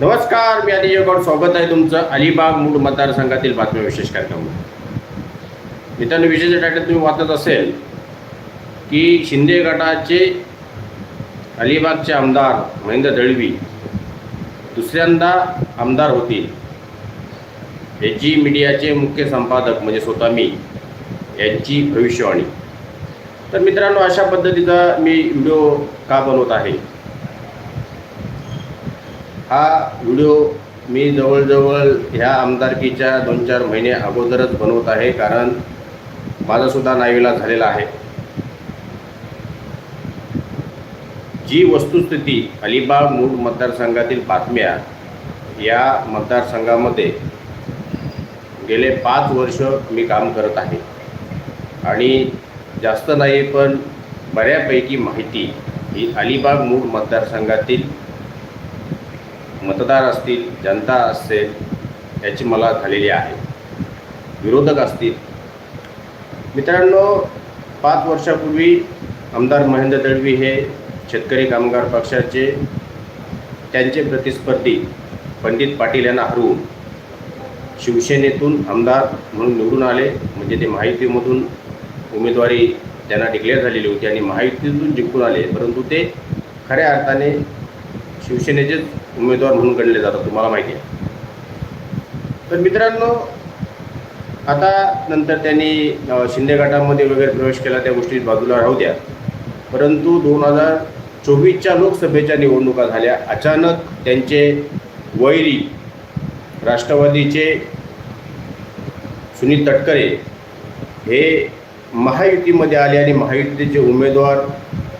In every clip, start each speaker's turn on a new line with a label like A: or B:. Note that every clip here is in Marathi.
A: नमस्कार मी अनिजय गौड. स्वागत आहे तुमचं अलिबाग मूड मतदारसंघातील बातम्या विशेष कार्यक्रमात. मित्रांनो विशेष टायटल तुम्ही वाचत असेल की शिंदे गटाचे अलिबागचे आमदार महेंद्र दळवी दुसऱ्यांदा आमदार होतील. याची मीडियाचे मुख्य संपादक म्हणजे स्वतः मी यांची भविष्यवाणी. तर मित्रांनो अशा पद्धतीचा मी व्हिडिओ का बनवत आहे? हा व्हिडिओ मी जवळजवळ ह्या आमदारकीच्या दोन चार महिने अगोदरच बनवत आहे कारण माझासुद्धा नाईला झालेला आहे. जी वस्तुस्थिती अलिबाग मूळ मतदारसंघातील बातम्या या मतदारसंघामध्ये गेले पाच वर्ष मी काम करत आहे. आणि जास्त नाही पण बऱ्यापैकी माहिती ही अलिबाग मूळ मतदारसंघातील मतदार असतील जनता असेल याची मला झालेली आहे. विरोधक असतील. मित्रांनो पाच वर्षापूर्वी आमदार महेंद्र दळवी हे शेतकरी कामगार पक्षाचे त्यांचे प्रतिस्पर्धी पंडित पाटील यांना हरवून शिवसेनेतून आमदार म्हणून निवडून आले. म्हणजे ते महायुतीमधून उमेदवारी त्यांना डिक्लेअर झालेली होती आणि महायुतीतून जिंकून आले. परंतु ते खऱ्या अर्थाने शिवसेनेचेच उमेदवार म्हणून गणले जातात तुम्हाला माहिती आहे. तर मित्रांनो आता नंतर त्यांनी शिंदे गटामध्ये वगैरे प्रवेश केला त्या गोष्टी बाजूला राहू द्या. परंतु दोन हजार चोवीसच्या लोकसभेच्या निवडणुका झाल्या. अचानक त्यांचे वैरी राष्ट्रवादीचे सुनील तटकरे हे महायुतीमध्ये आले आणि महायुतीचे उमेदवार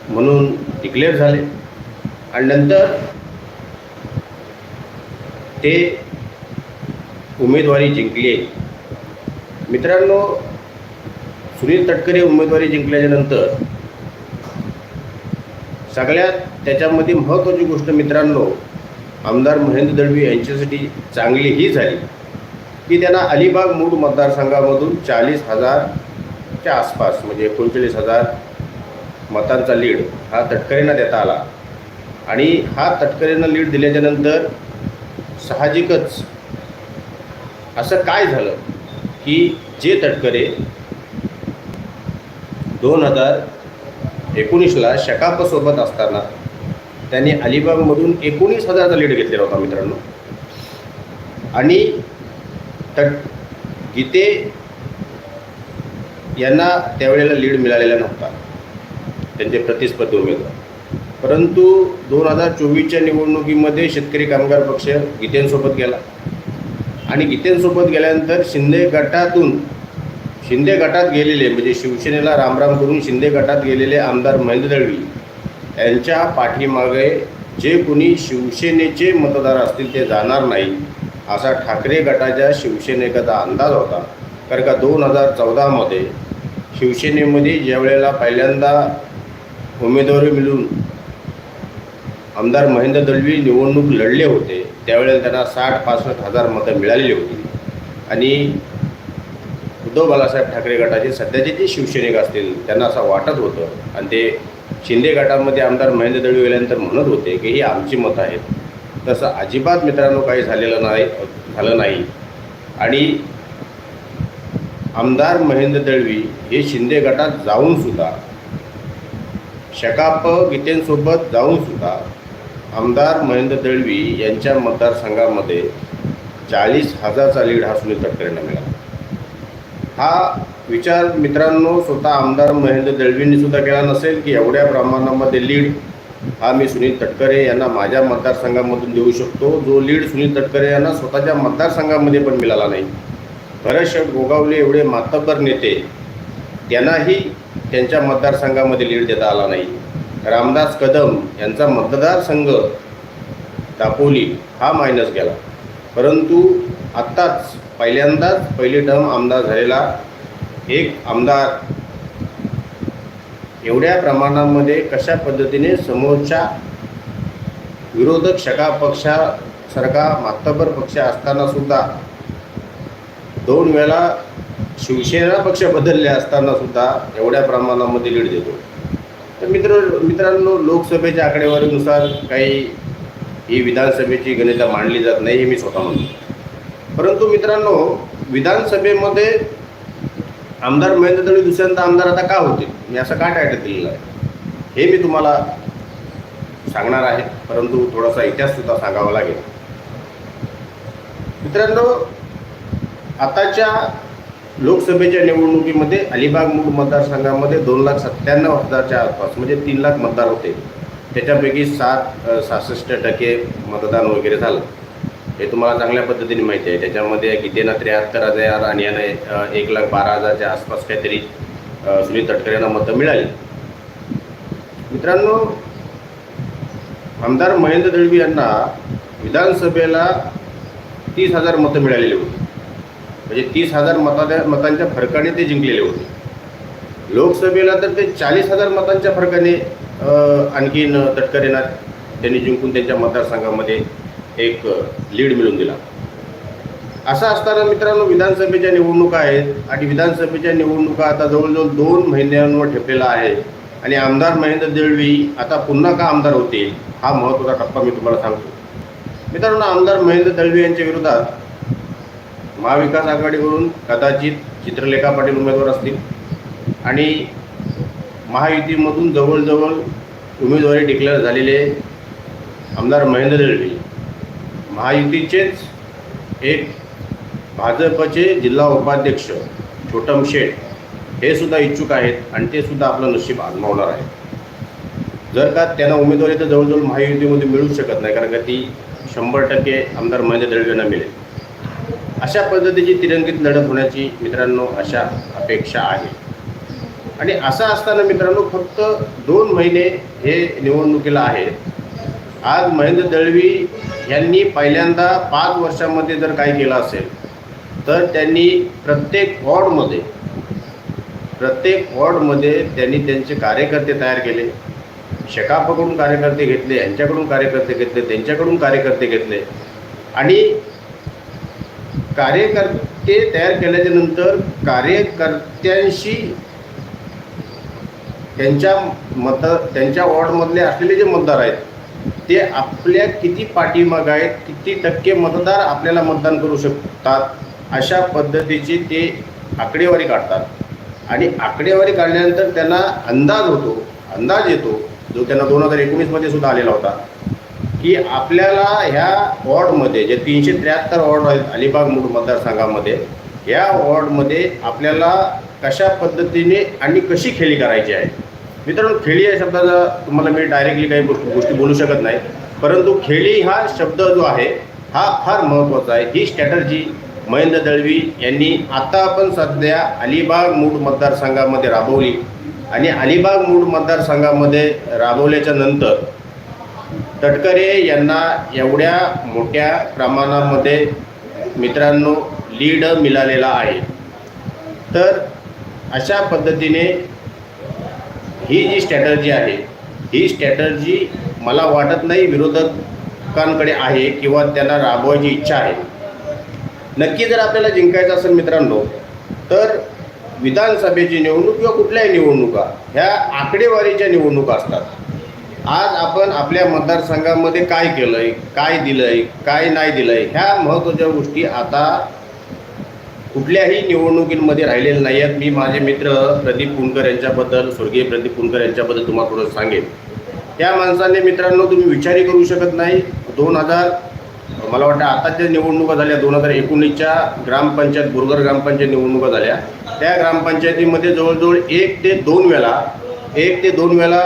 A: म्हणून डिक्लेअर झाले. आणि नंतर ते उमेदवारी जिंकली मित्रांनो सुनील तटकरे उमेदवारी जिंकल्याच्यानंतर सगळ्यात त्याच्यामध्ये महत्त्वाची गोष्ट मित्रांनो आमदार महेंद्र दळवी यांच्यासाठी चांगली ही झाली की त्यांना अलिबाग मूळ मतदारसंघामधून चाळीस हजारच्या आसपास म्हणजे एकोणचाळीस हजार मतांचा लीड हा तटकरेंना देता आला. आणि हा तटकरेंना लीड दिल्याच्यानंतर साहजिकच. असं काय झालं की जे तटकरे दोन हजार एकोणीसला शकापसोबत असताना त्यांनी अलिबागमधून एकोणीस हजारचा लीड घेतलेला होता मित्रांनो. आणि तट गीते यांना त्यावेळेला लीड मिळालेला नव्हता. त्यांचे प्रतिस्पर्धी उमेदवार. परंतु दोन हजार चोवीसच्या निवडणुकीमध्ये शेतकरी कामगार पक्ष गीतेंसोबत गेला. आणि गीतेंसोबत गेल्यानंतर शिंदे गटातून शिंदे गटात गेलेले म्हणजे शिवसेनेला रामराम करून शिंदे गटात गेलेले आमदार महेंद्र दळवी यांच्या पाठीमागे जे कोणी शिवसेनेचे मतदार असतील ते जाणार नाही असा ठाकरे गटाच्या शिवसेनेकाचा अंदाज होता. कारण का दोन हजार चौदामध्ये शिवसेनेमध्ये ज्या वेळेला पहिल्यांदा उमेदवारी मिळून आमदार महेंद्र दळवी निवडणूक लढले होते. त्यावेळेला त्यांना साठ पासष्ट हजार मतं मिळालेली होती. आणि उद्धव बाळासाहेब ठाकरे गटाचे सध्याचे जे शिवसैनिक असतील त्यांना असं वाटत होतं. आणि ते शिंदे गटामध्ये आमदार महेंद्र दळवी गेल्यानंतर म्हणत होते की ही आमची मतं आहेत. तसं अजिबात मित्रांनो काही झालेलं नाही झालं नाही. आणि आमदार महेंद्र दळवी हे शिंदे गटात जाऊनसुद्धा शकाप गीतेंसोबत जाऊनसुद्धा आमदार महेंद्र दळवी यांच्या मतदारसंघामध्ये चाळीस हजारचा लीड हा सुनील तटकरेंना मिळाला. हा विचार मित्रांनो स्वतः आमदार महेंद्र दळवींनी सुद्धा केला नसेल की एवढ्या प्रमाणामध्ये लीड हा मी सुनील तटकरे यांना माझ्या मतदारसंघामधून देऊ शकतो. जो लीड सुनील तटकरे यांना स्वतःच्या मतदारसंघामध्ये पण मिळाला नाही. भरतशेठ गोगावले एवढे मातब्बर नेते त्यांनाही त्यांच्या मतदारसंघामध्ये लीड देता आला नाही. रामदास कदम यांचा मतदारसंघ दापोली हा मायनस गेला. परंतु आत्ताच पहिल्यांदाच पहिली टर्म आमदार झालेला एक आमदार एवढ्या प्रमाणामध्ये कशा पद्धतीने समोरच्या विरोधक शका पक्षासारखा मातबर पक्ष असताना सुद्धा दोन वेळा शिवसेना पक्ष बदलले असताना सुद्धा एवढ्या प्रमाणामध्ये लीड देतो. तर मित्र मित्रांनो लोकसभेच्या आकडेवारीनुसार काही ही विधानसभेची गणिता मांडली जात नाही हे मी स्वतः म्हणतो. परंतु मित्रांनो विधानसभेमध्ये आमदार महेंद्र तळी दुसऱ्यांदा आमदार आता का होते? मी असं का टायटल दिलेलं आहे? हे मी तुम्हाला सांगणार आहे परंतु थोडासा इतिहास सुद्धा सांगावा लागेल. मित्रांनो आताच्या लोकसभेच्या निवडणुकीमध्ये अलिबाग मूळ मतदारसंघामध्ये दोन लाख सत्त्याण्णव हजारच्या आसपास म्हणजे तीन लाख मतदार होते. त्याच्यापैकी सात सहासष्ट टक्के मतदान वगैरे झालं. हे तुम्हाला चांगल्या पद्धतीने माहिती आहे. त्याच्यामध्ये गीतेनं त्र्याहत्तर हजार आणि याने एक लाख बारा हजारच्या आसपास काहीतरी सुनील तटकरे यांना मतं मिळाली. मित्रांनो आमदार महेंद्र दळवी यांना विधानसभेला तीस हजार मतं मिळालेली होती. म्हणजे तीस हजार मता मतांच्या फरकाने ते जिंकलेले होते. लोकसभेला तर ते चाळीस हजार मतांच्या फरकाने आणखीन तटकरेंना त्यांनी जिंकून त्यांच्या मतदारसंघामध्ये एक लीड मिळवून दिला. असं असताना मित्रांनो विधानसभेच्या निवडणुका आहेत आणि विधानसभेच्या निवडणुका आता जवळजवळ दोन महिन्यांवर ठेपलेला आहे आणि आमदार महेंद्र दळवी आता पुन्हा का आमदार होतील हा महत्त्वाचा टप्पा मी तुम्हाला सांगतो. मित्रांनो आमदार महेंद्र दळवी यांच्या विरोधात महाविकास आघाडीवरून कदाचित चित्रलेखा पाटील उमेदवार असतील. आणि महायुतीमधून जवळजवळ उमेदवारी डिक्लेअर झालेले आमदार महेंद्र दळवी महायुतीचेच एक भाजपचे जिल्हा उपाध्यक्ष छोटम शेठ हे सुद्धा इच्छुक आहेत आणि ते सुद्धा आपलं नशीब आजमावणार आहेत. जर का त्यांना उमेदवारी तर जवळजवळ महायुतीमध्ये मिळू शकत नाही कारण का ती शंभर टक्के आमदार महेंद्र दळवी यांना मिळेल. अशा पद्धतीची तिरंगित लढत होण्याची मित्रांनो अशा अपेक्षा आहे. आणि असं असताना मित्रांनो फक्त दोन महिने हे निवडणुकीला आहेत. आज महेंद्र दळवी यांनी पहिल्यांदा पाच वर्षामध्ये जर काय केलं असेल तर त्यांनी प्रत्येक वॉर्डमध्ये प्रत्येक वॉर्डमध्ये त्यांनी त्यांचे कार्यकर्ते तयार केले. शेकापकडून कार्यकर्ते घेतले यांच्याकडून कार्यकर्ते घेतले त्यांच्याकडून कार्यकर्ते घेतले. आणि कार्यकर्ते तयार केल्याच्यानंतर कार्यकर्त्यांशी त्यांच्या मत त्यांच्या वॉर्डमधले असलेले जे मतदार आहेत ते आपल्या किती पाठीमाग आहेत किती टक्के मतदार आपल्याला मतदान करू शकतात अशा पद्धतीची ते आकडेवारी काढतात. आणि आकडेवारी काढल्यानंतर त्यांना अंदाज होतो अंदाज येतो जो त्यांना दोन हजार एकोणीसमध्ये सुद्धा आलेला होता. की आपल्याला ह्या वॉर्डमध्ये जे तीनशे त्र्याहत्तर वॉर्ड आहेत अलिबाग मूळ मतदारसंघामध्ये या वॉर्डमध्ये आपल्याला कशा पद्धतीने आणि कशी खेळी करायची आहे? मित्रांनो खेळी या शब्दाचा तुम्हाला मी डायरेक्टली काही गोष्टी गोष्टी बोलू शकत नाही. परंतु खेळी हा शब्द जो आहे हा फार महत्त्वाचा आहे. ही स्ट्रॅटर्जी महेंद्र दळवी यांनी आता आपण सध्या अलिबाग मूळ मतदारसंघामध्ये राबवली. आणि अलिबाग मूळ मतदारसंघामध्ये राबवल्याच्या नंतर तटकरे यांना एवढ्या मोठ्या प्रमाणामध्ये मित्रांनो लीड मिळालेला आहे. तर अशा पद्धतीने ही जी स्ट्रॅटर्जी आहे ही स्ट्रॅटर्जी मला वाटत नाही विरोधकांकडे आहे किंवा त्यांना राबवायची इच्छा आहे. नक्की जर आपल्याला जिंकायचं असेल मित्रांनो तर विधानसभेची निवडणूक किंवा कुठल्याही निवडणुका ह्या आकडेवारीच्या निवडणुका असतात. आज आपण आपल्या मतदारसंघामध्ये काय केलं आहे काय दिलं आहे काय नाही दिलं आहे ह्या महत्त्वाच्या गोष्टी आता कुठल्याही निवडणुकीमध्ये राहिलेल्या नाही आहेत मी माझे मित्र प्रदीप पुणकर यांच्याबद्दल स्वर्गीय प्रदीप पुणकर यांच्याबद्दल तुम्हाला थोडं सांगेन. त्या माणसाने मित्रांनो तुम्ही विचारही करू शकत नाही. दोन हजार मला वाटतं आताच्या निवडणुका झाल्या दोन हजार एकोणीसच्या ग्रामपंचायत बुरगर ग्रामपंचायत निवडणुका झाल्या. त्या ग्रामपंचायतीमध्ये जवळजवळ एक ते दोन वेळा एक ते दोन वेळा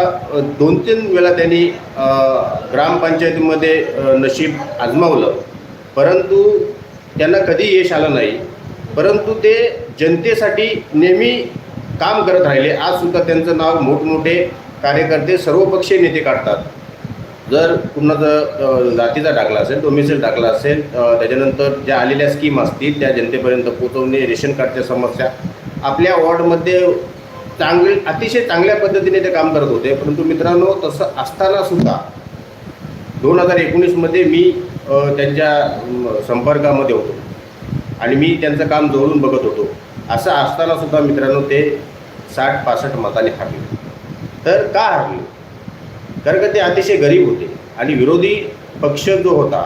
A: दोन तीन वेळा त्यांनी ग्रामपंचायतीमध्ये नशीब आजमावलं. परंतु त्यांना कधी यश आलं नाही. परंतु ते जनतेसाठी नेहमी काम करत राहिले. आजसुद्धा त्यांचं नाव मोठमोठे कार्यकर्ते सर्वपक्षीय नेते काढतात. जर पुन्हा जर जातीचा टाकला असेल डोमिसाईल टाकला असेल त्याच्यानंतर ज्या आलेल्या स्कीम असतील त्या जनतेपर्यंत पोचवणे रेशन कार्डच्या समस्या आपल्या वॉर्डमध्ये चांगले अतिशय चांगल्या पद्धतीने ते काम करत होते. परंतु मित्रांनो तसं असताना सुद्धा दोन हजार एकोणीसमध्ये मी त्यांच्या संपर्कामध्ये होतो. आणि मी त्यांचं काम जोडून बघत होतो. असं असताना सुद्धा मित्रांनो ते साठ पासष्ट मताने हरले. तर का हरले? कारण का ते अतिशय गरीब होते. आणि विरोधी पक्ष जो होता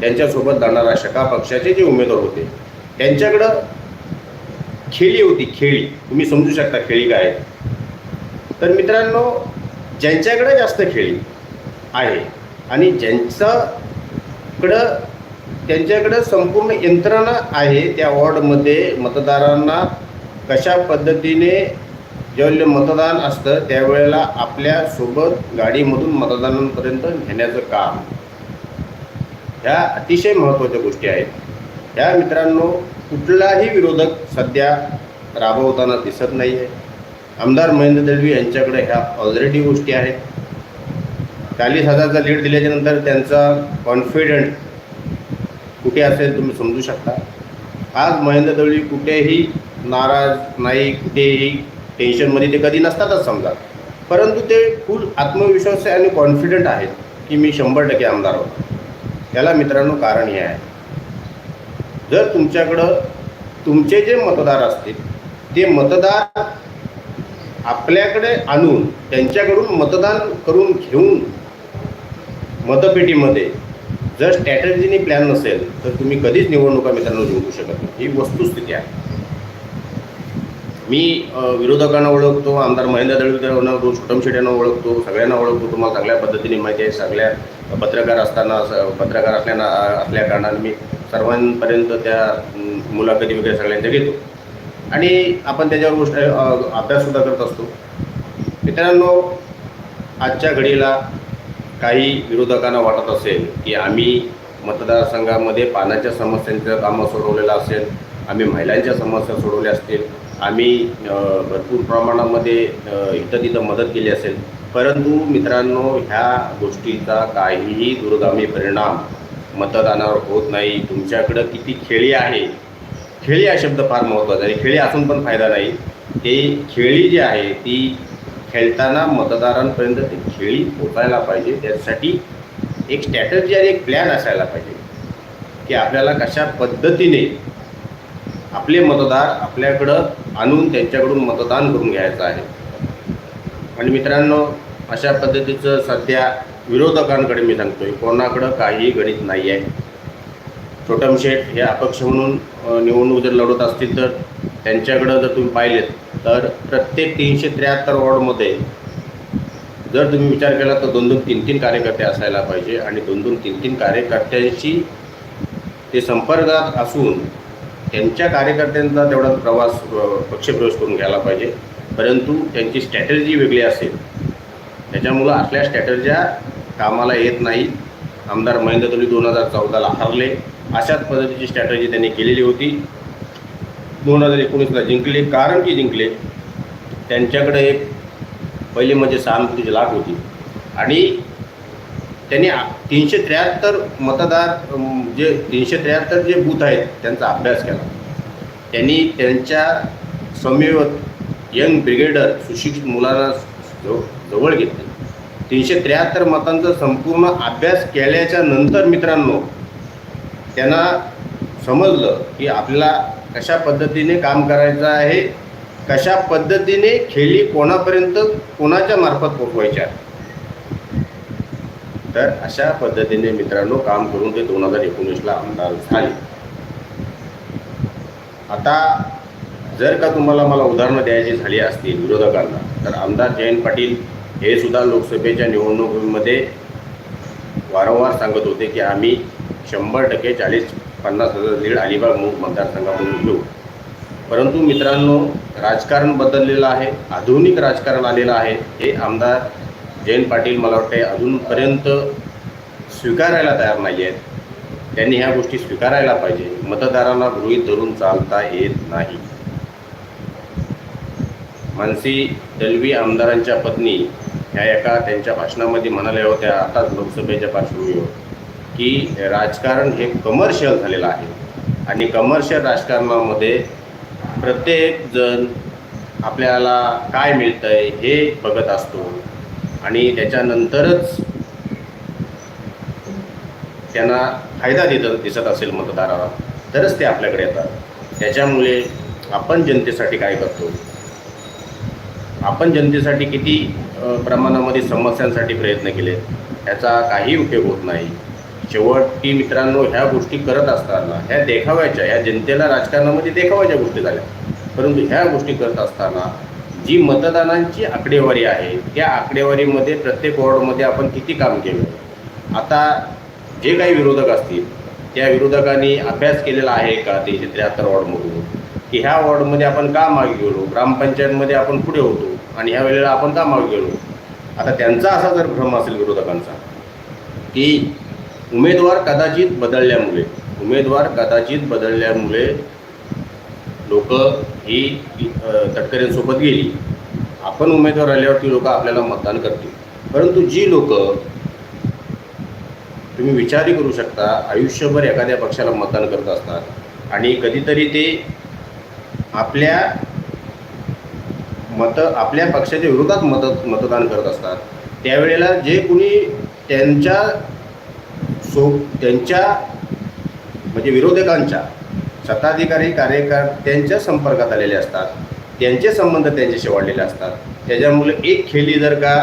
A: त्यांच्यासोबत जाणारा शका पक्षाचे जे उमेदवार होते त्यांच्याकडं खेळी होती खेळी. तुम्ही समजू शकता खेळी काय तर मित्रांनो ज्यांच्याकडे जास्त खेळी आहे आणि ज्यांच्याकडं त्यांच्याकडं संपूर्ण यंत्रणा आहे त्या वॉर्डमध्ये मतदारांना कशा पद्धतीने ज्यावेळेला मतदान असतं त्यावेळेला आपल्यासोबत गाडीमधून मतदानांपर्यंत नेण्याचं काम. ह्या अतिशय महत्त्वाच्या गोष्टी आहेत. ह्या मित्रांनो कुठलाही विरोधक सध्या राबवताना दिसत नाही आहे आमदार महेंद्र दळवी यांच्याकडे ह्या ऑलरेडी गोष्टी आहेत. चाळीस हजारचा लीड दिल्याच्यानंतर त्यांचा कॉन्फिडंट कुठे असेल तुम्ही समजू शकता. आज महेंद्र दळवी कुठेही नाराज नाही कुठेही टेन्शनमध्ये ते कधी नसतातच समजा. परंतु ते फुल आत्मविश्वास आहे आणि कॉन्फिडंट आहेत की मी शंभर टक्के आमदार होतो. त्याला मित्रांनो कारण हे आहे. जर तुमच्याकडं तुमचे जे मतदार असतील ते मतदार आपल्याकडे आणून त्यांच्याकडून मतदान करून घेऊन मतपेटीमध्ये जर स्ट्रॅटर्जीनी प्लॅन नसेल तर तुम्ही कधीच निवडणुका मित्रांनो जिंकू शकत नाही. ही वस्तुस्थिती आहे. मी विरोधकांना ओळखतो आमदार महेंद्र दळवीकरांना ओळखतो छोटम शेट्यांना ओळखतो सगळ्यांना ओळखतो. तुम्हाला चांगल्या पद्धतीने माहिती आहे सगळ्या पत्रकार असताना पत्रकार असल्याना असल्या कारणाने मी सर्वांपर्यंत त्या मुलाखती वगैरे सगळ्यांच्या घेतो. आणि आपण त्याच्यावर गोष्ट अभ्याससुद्धा करत असतो. मित्रांनो आजच्या घडीला काही विरोधकांना वाटत असेल की आम्ही मतदारसंघामध्ये पाण्याच्या समस्यांचं कामं सोडवलेलं असेल आम्ही महिलांच्या समस्या सोडवल्या असतील आम्ही भरपूर प्रमाणामध्ये इथं तिथं मदत केली असेल. परंतु मित्रांनो ह्या गोष्टीचा काहीही दुर्गामी परिणाम मतदानावर होत नाही. तुमच्याकडं किती खेळी आहे? खेळी हा शब्द फार महत्त्वाचा आहे. खेळी असून पण फायदा नाही. ते खेळी जी आहे ती खेळताना मतदारांपर्यंत ती खेळी पोचायला पाहिजे. त्यासाठी एक स्ट्रॅटर्जी आणि एक प्लॅन असायला पाहिजे. की आपल्याला कशा पद्धतीने आपले मतदार आपल्याकडं आणून त्यांच्याकडून मतदान करून घ्यायचं आहे. आणि मित्रांनो अशा पद्धतीचं सध्या विरोधकांकडे मी सांगतोय कोणाकडं काही गणित नाही आहे छोटम शेठ हे अपक्ष म्हणून निवडणूक जर लढवत असतील तर त्यांच्याकडं जर तुम्ही पाहिलेत तर प्रत्येक तीनशे त्र्याहत्तर वॉर्डमध्ये जर तुम्ही विचार केला तर दोन दोन तीन तीन कार्यकर्ते असायला पाहिजे आणि दोन दोन तीन तीन कार्यकर्त्यांशी ते संपर्कात असून त्यांच्या कार्यकर्त्यांचा तेवढा प्रवास पक्षप्रवेश करून घ्यायला पाहिजे. परंतु त्यांची स्ट्रॅटर्जी वेगळी असेल. त्याच्यामुळं असल्या स्ट्रॅटर्ज्या कामाला येत नाही. आमदार महेंद्र तुली दोन हजार चौदाला हरले. अशाच पद्धतीची स्ट्रॅटर्जी त्यांनी केलेली होती. दोन हजार एकोणीसला जिंकले. कारण की जिंकले त्यांच्याकडे एक पहिली म्हणजे सहानुभूतीची लाट होती. आणि त्यांनी आ- तीनशे त्र्याहत्तर मतदार जे तीनशे त्र्याहत्तर जे बूथ आहेत त्यांचा अभ्यास केला. त्यांनी त्यांच्या समवेत यंग ब्रिगेडर सुशिक्षित मुलांना जवळ घेतले. तीनशे त्र्याहत्तर मतांचा संपूर्ण अभ्यास केल्याच्यानंतर मित्रांनो त्यांना समजलं की आपल्याला कशा पद्धतीने काम करायचं आहे कशा पद्धतीने खेळी कोणापर्यंत कोणाच्या मार्फत पोचवायच्या तर अशा पद्धतीने मित्रांनो काम करून ते दोन हजार एकोणीसला आमदार झाले. आता जर का तुम्हाला मला उदाहरणं द्यायची झाली असतील विरोधकांना तर आमदार जयंत पाटील हे सुद्धा लोकसभेच्या निवडणुकीमध्ये वारंवार सांगत होते की आम्ही शंभर टक्के चाळीस पन्नास हजार लीड अलिबाग मूग मतदारसंघामधून घेऊ. परंतु मित्रांनो राजकारण बदललेलं आहे आधुनिक राजकारण आलेलं आहे. हे आमदार जयंत पाटील मला वाटते अजूनपर्यंत स्वीकारायला तयार नाही आहेत. त्यांनी ह्या गोष्टी स्वीकारायला पाहिजे. मतदारांना गृहीत धरून चालता येत नाही. मानसी दलवी आमदारांच्या पत्नी ह्या एका त्यांच्या भाषणामध्ये म्हणाल्या होत्या आताच लोकसभेच्या पार्श्वभूमीवर की राजकारण हे कमर्शियल झालेलं आहे. आणि कमर्शियल राजकारणामध्ये प्रत्येक जण आपल्याला काय मिळतं आहे हे बघत असतो. आणि त्याच्यानंतरच त्यांना फायदा देत दिसत असेल मतदाराला. तरच ते आपल्याकडे येतात. त्याच्यामुळे आपण जनतेसाठी काय करतो? आपण जनतेसाठी किती प्रमाणामध्ये समस्यांसाठी प्रयत्न केले ह्याचा काही उपयोग होत नाही. शेवटी मित्रांनो ह्या गोष्टी करत असताना ह्या देखाव्याच्या ह्या जनतेला राजकारणामध्ये देखाव्याच्या गोष्टी झाल्या. परंतु ह्या गोष्टी करत असताना जी मतदानांची आकडेवारी आहे त्या आकडेवारीमध्ये प्रत्येक वॉर्डमध्ये आपण किती काम केलं? आता जे काही विरोधक असतील त्या विरोधकांनी अभ्यास केलेला आहे का? तीनशे त्र्याहत्तर वॉर्डमधून. की ह्या वॉर्डमध्ये आपण का मागे गेलो? ग्रामपंचायतमध्ये आपण पुढे होतो आणि ह्या वेळेला आपण का मागे गेलो? आता त्यांचा असा जर भ्रम असेल विरोधकांचा की उमेदवार कदाचित बदलल्यामुळे उमेदवार कदाचित बदलल्यामुळे लोक ही तटकऱ्यांसोबत गेली. आपण उमेदवार आल्यावर ती लोक आपल्याला मतदान करतील. परंतु जी लोक तुम्ही विचारही करू शकता आयुष्यभर एखाद्या पक्षाला मतदान करत असतात आणि कधीतरी ते आपल्या मत आपल्या पक्षाच्या विरोधात मत मतदान करत असतात. त्यावेळेला जे कुणी त्यांच्या सो त्यांच्या म्हणजे विरोधकांच्या सत्ताधिकारी कार्यकर्त्यांच्या संपर्कात आलेले असतात. त्यांचे संबंध त्यांच्याशी वाढलेले असतात. त्याच्यामुळे एक खेळी जर का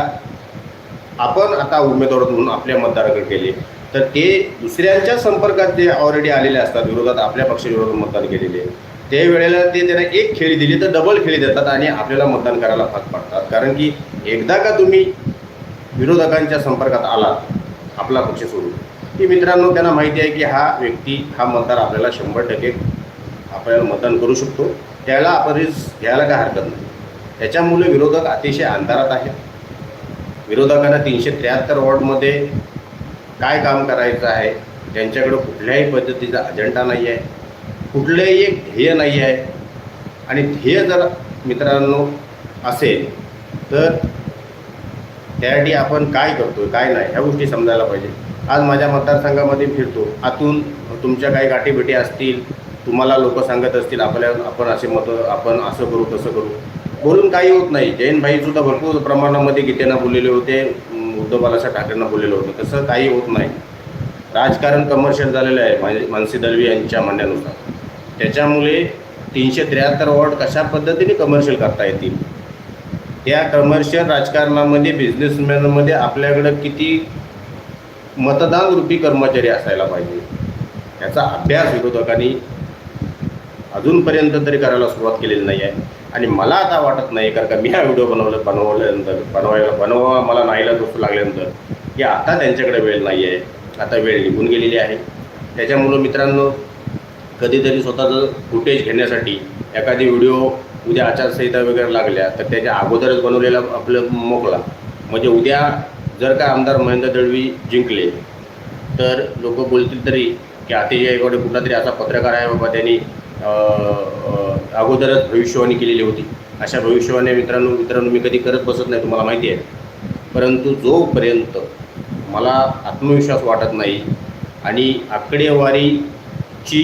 A: आपण आता उमेदवार म्हणून आपल्या मतदाराकडे केले तर ते दुसऱ्यांच्या संपर्कात जे ऑलरेडी आलेले असतात. विरोधात आपल्या पक्षाविरोधात मतदान केलेले. त्यावेळेला वेळेला ते त्यांना एक खेळी दिली तर डबल खेळी देतात आणि आपल्याला मतदान करायला भाग पाडतात. कारण की एकदा का तुम्ही विरोधकांच्या संपर्कात आलात आपला पक्ष सोडून की मित्रांनो त्यांना माहिती आहे की हा व्यक्ती हा मतदार आपल्याला शंभर टक्के आपल्याला मतदान करू शकतो. त्याला आपण रिस्क घ्यायला काय हरकत नाही. त्याच्यामुळे विरोधक अतिशय अंधारात आहेत. विरोधकांना तीनशे त्र्याहत्तर वॉर्डमध्ये काय काम करायचं आहे त्यांच्याकडं कुठल्याही पद्धतीचा अजेंडा नाही आहे कुठलंही एक ध्येय नाही आहे. आणि ध्येय जर मित्रांनो असेल तर त्यासाठी आपण काय करतो काय नाही ह्या गोष्टी समजायला पाहिजे. आज माझ्या मतदारसंघामध्ये फिरतो. आतून तुमच्या काही गाठीभेटी असतील तुम्हाला लोक सांगत असतील आपल्या आपण असे मत आपण असं करू तसं करू. बोलून काही होत नाही. जैनभाईसुद्धा भरपूर प्रमाणामध्ये गीतेनं बोललेले होते उद्धव बालासाहेब ठाकरेंना बोललेलं होतं. तसं काही होत नाही. राजकारण कमर्शियल झालेलं आहे मानसी मानसी दळवी यांच्या म्हणण्यानुसार. त्याच्यामुळे तीनशे त्र्याहत्तर वॉर्ड कशा पद्धतीने कमर्शियल करता येतील? त्या कमर्शियल राजकारणामध्ये बिझनेसमॅनमध्ये आपल्याकडं किती मतदान रूपी कर्मचारी असायला पाहिजे? याचा अभ्यास विरोधकांनी अजूनपर्यंत तरी करायला सुरुवात केलेली नाही आहे. आणि मला आता वाटत नाही कारण का मी हा व्हिडिओ बनवलं बनवल्यानंतर बनवायला बनवा मला नाहीला दोस्त लागल्यानंतर की आता त्यांच्याकडे वेळ नाही आहे. आता वेळ निघून गेलेली आहे. त्याच्यामुळं मित्रांनो कधीतरी स्वतःचं फुटेज घेण्यासाठी एखादी व्हिडिओ उद्या आचारसंहिता वगैरे लागल्या तर त्याच्या अगोदरच बनवलेला आपलं मोकळा. म्हणजे उद्या जर का आमदार महेंद्र दळवी जिंकले तर लोक बोलतील तरी की अतिशयकडे कुठला तरी असा पत्रकार आहे बाबा त्यांनी अगोदरच भविष्यवाणी केलेली होती. अशा भविष्यवाणी मित्रांनो मित्रांनो मी कधी करत बसत नाही तुम्हाला माहिती आहे. परंतु जोपर्यंत मला आत्मविश्वास वाटत नाही आणि आकडेवारीची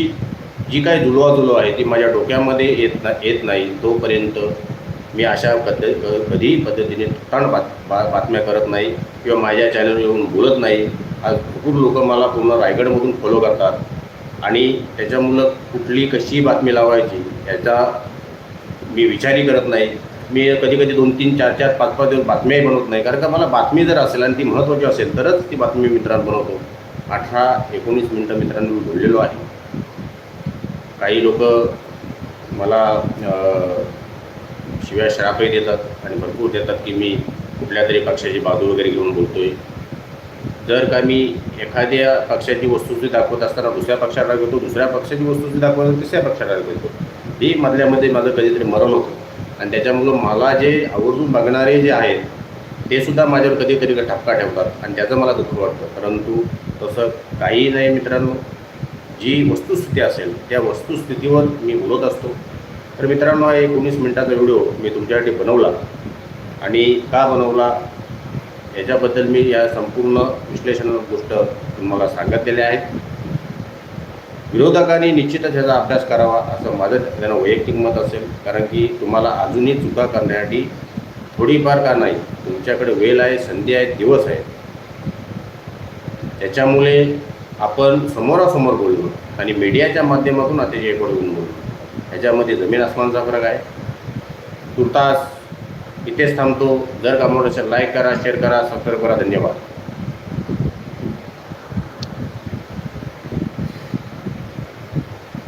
A: जी काही जुळवाजुळव आहे ती माझ्या डोक्यामध्ये येत ना येत नाही. तोपर्यंत मी अशा पद्ध कधीही पद्धतीने ताण बात बा बातम्या करत नाही किंवा माझ्या चॅनलवर येऊन बोलत नाही. आज भरपूर लोक मला पूर्ण रायगडमधून फॉलो करतात. आणि त्याच्यामुळं कुठली कशी बातमी लावायची याचा मी विचारही करत नाही. मी कधी कधी दोन तीन चार चार पाच पाच दिवस बातम्याही बनवत नाही. कारण का मला बातमी जर असेल आणि ती महत्त्वाची असेल तरच ती बातमी मित्रांत बनवतो अठरा एकोणीस मिनटं मित्रांनो मी बोललेलो आहे. काही लोक मला शिवाय शराफही श्रापही देतात आणि भरपूर देतात की मी कुठल्या तरी पक्षाची बाजू वगैरे घेऊन बोलतो आहे जर का मी एखाद्या पक्षाची वस्तुस्थिती दाखवत असताना दुसऱ्या पक्षाला घेतो दुसऱ्या पक्षाची वस्तुस्थिती दाखवत तिसऱ्या पक्षाला घेतो. ही मधल्यामध्ये माझं कधीतरी मरण होतं. आणि त्याच्यामुळं मला जे आवर्जून बघणारे जे आहेत ते सुद्धा माझ्यावर कधीतरी ठपका ठेवतात आणि त्याचं मला दुःख वाटतं. परंतु तसं काही नाही मित्रांनो. जी वस्तुस्थिती असेल त्या वस्तुस्थितीवर मी बोलत असतो. तर मित्रांनो हा एकोणीस मिनटाचा व्हिडिओ मी तुमच्यासाठी बनवला आणि का बनवला याच्याबद्दल मी या संपूर्ण विश्लेषण गोष्ट तुम्हाला सांगितलेल्या आहेत विरोधकांनी निश्चितच ह्याचा अभ्यास करावा असं माझं त्यांना वैयक्तिक मत असेल कारण की तुम्हाला अजूनही चुका करण्यासाठी थोडीफार का नाही तुमच्याकडे वेळ आहे संधी आहे दिवस आहे. त्याच्यामुळे आपण समोरासमोर बोलू आणि मीडियाच्या माध्यमातून अतिशय होऊन बोलू. ह्याच्यामध्ये जमीन आसमानचा फरक आहे. तुर्तास इथेच थांबतो. जर का मोठं लाईक करा शेअर करा सबस्क्राईब करा. धन्यवाद.